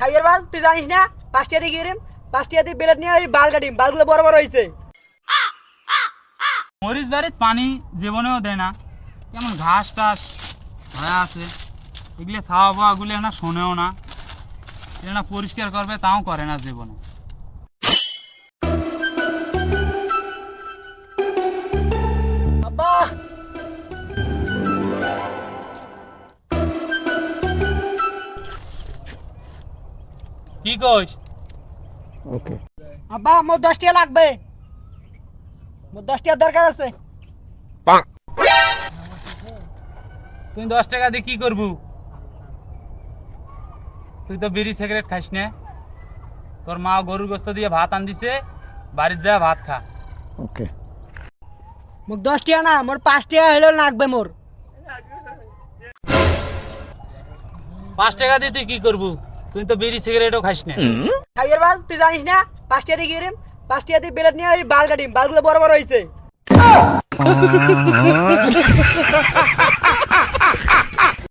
খাইয়ের বাল, তুই জানিস না? পাঁচটিয়া দিয়ে গিয়ে পাঁচটিয়া দিয়ে বেলেট নিয়ে ওই বাল কাটিম বালগুলো বড় বড় হয়েছে মরিচ বাড়ির পানি জীবনেও দেয় না। কেমন ঘাস টাস হয়ে আছে। এগুলো ছাওয়া পাওয়াগুলো না শোনেও না। এটা পরিষ্কার করবে, তাও করে না জীবনে। কি কইস? আব্বা মোর দশ টাকা লাগবে। মোর দশ টাকার দরকার আছে। তুই দশ টাকা দিয়ে কি করবু? তুই তো বিড়ি সিগারেট খাইস না। তোর মা গরুর গোস্ত দিয়ে ভাত আন দিছে বাড়ির যা ভাত খা। মোর দশ টাকা না মোর পাঁচ টাকা হলেও লাগবে মোর। পাঁচ টাকা দিয়ে তুই কি করবু? তুই তো বিড়ি সিগারেটও খাস না। খাইয়ের বাল তুই জানিস না? পাঁচটা দিয়ে গিয়ে পাঁচটা দিয়ে বেলেট নিয়ে ওই বাল কাটিম বালগুলো বড় বড় হয়েছে